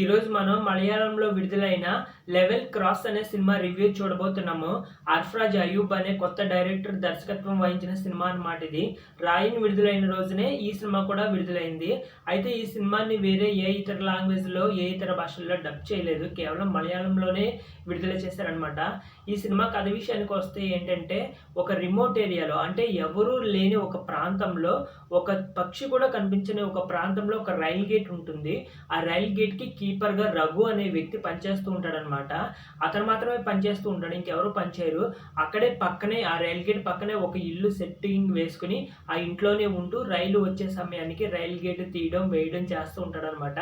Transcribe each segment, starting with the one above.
ఈరోజు మనం మలయాళంలో విడుదలైన లెవెల్ క్రాస్ అనే సినిమా రివ్యూ చూడబోతున్నాము. అర్ఫ్రాజ్ అయూబ్ అనే కొత్త డైరెక్టర్ దర్శకత్వం వహించిన సినిమా అనమాట ఇది. రాయిన్ విడుదలైన రోజునే ఈ సినిమా కూడా విడుదలైంది. అయితే ఈ సినిమాని వేరే ఏ ఇతర లాంగ్వేజ్లో ఏ ఇతర భాషల్లో డబ్ చేయలేదు. కేవలం మలయాళంలోనే విడుదల చేశారనమాట ఈ సినిమా కథ విషయానికి వస్తే ఏంటంటే ఒక రిమోట్ ఏరియాలో అంటే ఎవరూ లేని ఒక ప్రాంతంలో ఒక పక్షి కూడా కనిపించని ఒక ప్రాంతంలో ఒక రైల్ గేట్ ఉంటుంది. ఆ రైల్ గేట్కి కీపర్గా రఘు అనే వ్యక్తి పనిచేస్తూ ఉంటాడనమాట అతను మాత్రమే పనిచేస్తూ ఉంటాడు ఇంకెవరు పనిచేయరు. అక్కడే పక్కనే ఆ రైల్ గేట్ పక్కనే ఒక ఇల్లు సెట్టింగ్ వేసుకుని ఆ ఇంట్లోనే ఉంటూ రైలు వచ్చే సమయానికి రైల్ గేట్ తీయడం వేయడం చేస్తూ ఉంటాడనమాట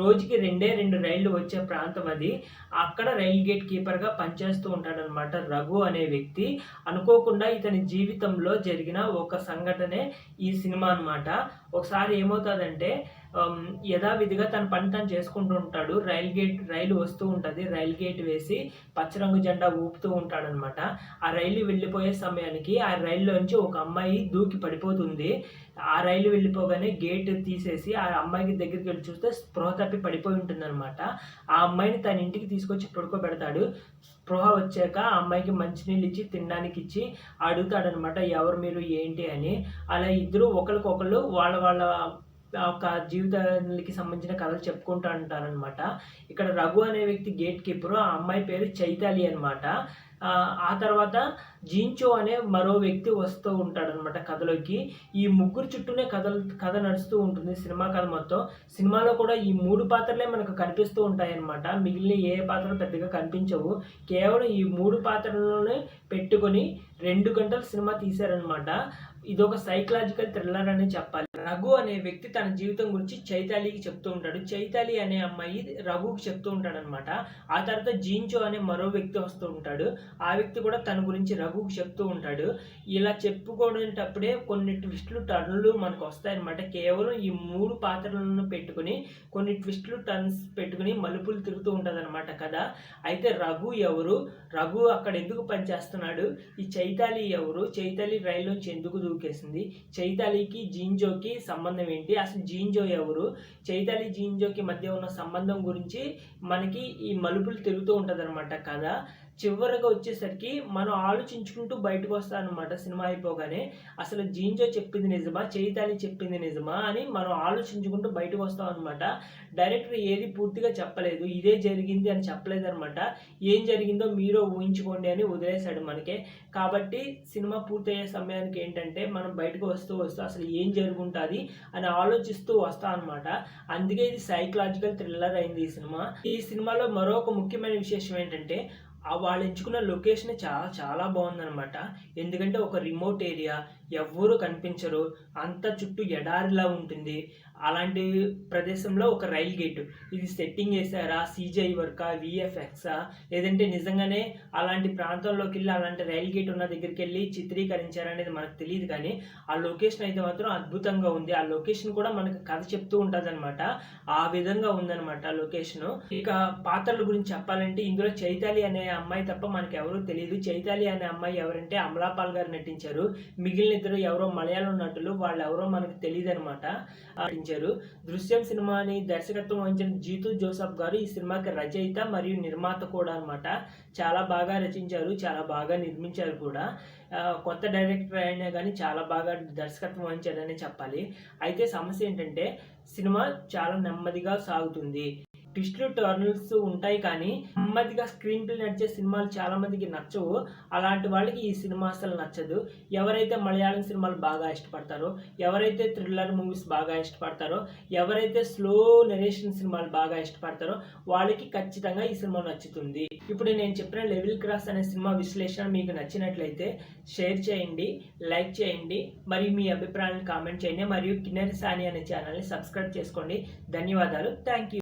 రోజుకి రెండే రెండు రైళ్ళు వచ్చే ప్రాంతం అది. అక్కడ రైల్ గేట్ కీపర్గా పనిచేస్తూ ఉంటాడనమాట రఘు అనే వ్యక్తి. అనుకోకుండా ఇతని జీవితంలో జరిగిన ఒక సంఘటనే ఈ సినిమా అనమాట ఒకసారి ఏమవుతుందంటే యథావిధిగా తన పని తను చేసుకుంటూ ఉంటాడు. రైల్ గేట్ రైలు వస్తూ ఉంటుంది. రైల్ గేట్ వేసి పచ్చరంగు జెండా ఊపుతూ ఉంటాడనమాట. ఆ రైలు వెళ్ళిపోయే సమయానికి ఆ రైల్లోంచి ఒక అమ్మాయి దూకి పడిపోతుంది. ఆ రైలు వెళ్ళిపోగానే గేట్ తీసేసి ఆ అమ్మాయికి దగ్గరికి వెళ్ళి చూస్తే స్పృహ తప్పి పడిపోయి ఉంటుందన్నమాట. ఆ అమ్మాయిని తన ఇంటికి తీసుకొచ్చి పడుకోబెడతాడు. స్పృహ వచ్చాక ఆ అమ్మాయికి మంచినీళ్ళు ఇచ్చి తినడానికి ఇచ్చి అడుగుతాడనమాట ఎవరు మీరు? ఏంటి? అని. అలా ఇద్దరు ఒకరికొకళ్ళు వాళ్ళ వాళ్ళ ఒక జీవితానికి సంబంధించిన కథలు చెప్పుకుంటూ ఉంటారనమాట ఇక్కడ రఘు అనే వ్యక్తి గేట్ కీపరు ఆ అమ్మాయి పేరు చైతాలి అనమాట ఆ తర్వాత జీంచో అనే మరో వ్యక్తి వస్తూ ఉంటాడనమాట కథలోకి. ఈ ముగ్గురు చుట్టూనే కథలు కథ నడుస్తూ ఉంటుంది సినిమా కథ మొత్తం. సినిమాలో కూడా ఈ మూడు పాత్రలే మనకు కనిపిస్తూ ఉంటాయన్నమాట. మిగిలిన ఏ పాత్రలు పెద్దగా కనిపించవు. కేవలం ఈ మూడు పాత్రలలోనే పెట్టుకొని రెండు గంటల సినిమా తీశారనమాట ఇది ఒక సైకలాజికల్ థ్రిల్లర్ అని చెప్పాలి. రఘు అనే వ్యక్తి తన జీవితం గురించి చైతాలికి చెప్తూ ఉంటాడు. చైతాలి అనే అమ్మాయి రఘుకి చెప్తూ ఉంటాడు అనమాట ఆ తర్వాత జీన్చో అనే మరో వ్యక్తి వస్తూ ఉంటాడు. ఆ వ్యక్తి కూడా తన గురించి రఘుకి చెప్తూ ఉంటాడు. ఇలా చెప్పుకునేటప్పుడే కొన్ని ట్విస్టులు టర్న్లు మనకు వస్తాయన్నమాట. కేవలం ఈ మూడు పాత్రలను పెట్టుకుని కొన్ని ట్విస్టులు టర్న్స్ పెట్టుకుని మలుపులు తిరుగుతూ ఉంటుంది కదా అయితే రఘు ఎవరు? రఘు అక్కడ ఎందుకు పనిచేస్తున్నాడు? ఈ చైతాలి ఎవరు? చైతాలి రైల్లోంచి ఎందుకు దూకేసింది చైతాలికి జీంజోకి సంబంధం ఏంటి? అసలు జీంజో ఎవరు? చైతాలి జీంజోకి మధ్య ఉన్న సంబంధం గురించి మనకి ఈ మలుపులు తిరుగుతూ ఉంటుంది అనమాట కదా చివరిగా వచ్చేసరికి మనం ఆలోచించుకుంటూ బయటకు వస్తామన్నమాట సినిమా అయిపోగానే. అసలు జీంజో చెప్పింది నిజమా? చైతాలి చెప్పింది నిజమా? అని మనం ఆలోచించుకుంటూ బయటకు వస్తాం అనమాట డైరెక్టర్ ఏది పూర్తిగా చెప్పలేదు. ఇదే జరిగింది అని చెప్పలేదు అనమాట ఏం జరిగిందో మీరు ఊహించుకోండి అని వదిలేశాడు మనకి. కాబట్టి సినిమా పూర్తయ్యే సమయానికి ఏంటంటే మనం బయటకు వస్తూ వస్తూ అసలు ఏం జరుగుంటుంది అని ఆలోచిస్తూ వస్తాం అనమాట అందుకే ఇది సైకలాజికల్ థ్రిల్లర్ అయింది ఈ సినిమా. ఈ సినిమాలో మరొక ముఖ్యమైన విశేషం ఏంటంటే వాళ్ళు ఎంచుకున్న లొకేషన్ చాలా చాలా బాగుందనమాట ఎందుకంటే ఒక రిమోట్ ఏరియా ఎవ్వరూ కనిపించరు. అంత చుట్టూ ఎడారిలా ఉంటుంది. అలాంటి ప్రదేశంలో ఒక రైల్ గేట్. ఇది సెట్టింగ్ చేశారా? సీజై వర్కా? విఎఫ్ఎక్సా? లేదంటే నిజంగానే అలాంటి ప్రాంతంలోకి వెళ్ళి అలాంటి రైల్ గేట్ ఉన్న దగ్గరికి వెళ్ళి చిత్రీకరించారా అనేది మనకు తెలియదు కానీ ఆ లొకేషన్ అయితే మాత్రం అద్భుతంగా ఉంది. ఆ లొకేషన్ కూడా మనకు కథ చెప్తూ ఉంటుంది ఆ విధంగా ఉందన్నమాట లొకేషన్. ఇక పాత్రల గురించి చెప్పాలంటే ఇందులో చైతాలి అనే అమ్మాయి తప్ప మనకు ఎవరూ తెలియదు చైతాలి అనే అమ్మాయి ఎవరంటే అమలాపాల్ గారు నటించారు. మిగిలిన ఇద్దరు ఎవరో మలయాళం నటులు వాళ్ళు ఎవరో మనకు తెలియదు అనమాట నటించారు. దృశ్యం సినిమాని దర్శకత్వం వహించిన జీతు జోసఫ్ గారు ఈ సినిమాకి రచయిత మరియు నిర్మాత కూడా అనమాట చాలా బాగా రచించారు చాలా బాగా నిర్మించారు కూడా. కొత్త డైరెక్టర్ అయినా కానీ చాలా బాగా దర్శకత్వం వహించారని చెప్పాలి. అయితే సమస్య ఏంటంటే సినిమా చాలా నెమ్మదిగా సాగుతుంది. ట్విస్ట్లు టర్నల్స్ ఉంటాయి కానీ నెమ్మదిగా స్క్రీన్ ప్లే నడిచే సినిమాలు చాలా మందికి నచ్చవు. అలాంటి వాళ్ళకి ఈ సినిమా అసలు నచ్చదు. ఎవరైతే మలయాళం సినిమాలు బాగా ఇష్టపడతారో ఎవరైతే థ్రిల్లర్ మూవీస్ బాగా ఇష్టపడతారో ఎవరైతే స్లో నెరేషన్ సినిమాలు బాగా ఇష్టపడతారో వాళ్ళకి ఖచ్చితంగా ఈ సినిమా నచ్చుతుంది. ఇప్పుడు నేను చెప్పిన లెవెల్ క్రాస్ అనే సినిమా విశ్లేషణ మీకు నచ్చినట్లయితే షేర్ చేయండి లైక్ చేయండి మరియు మీ అభిప్రాయాలను కామెంట్ చేయండి మరియు కిన్నెర సాని అనే ఛానల్ని సబ్స్క్రైబ్ చేసుకోండి. ధన్యవాదాలు. Thank you.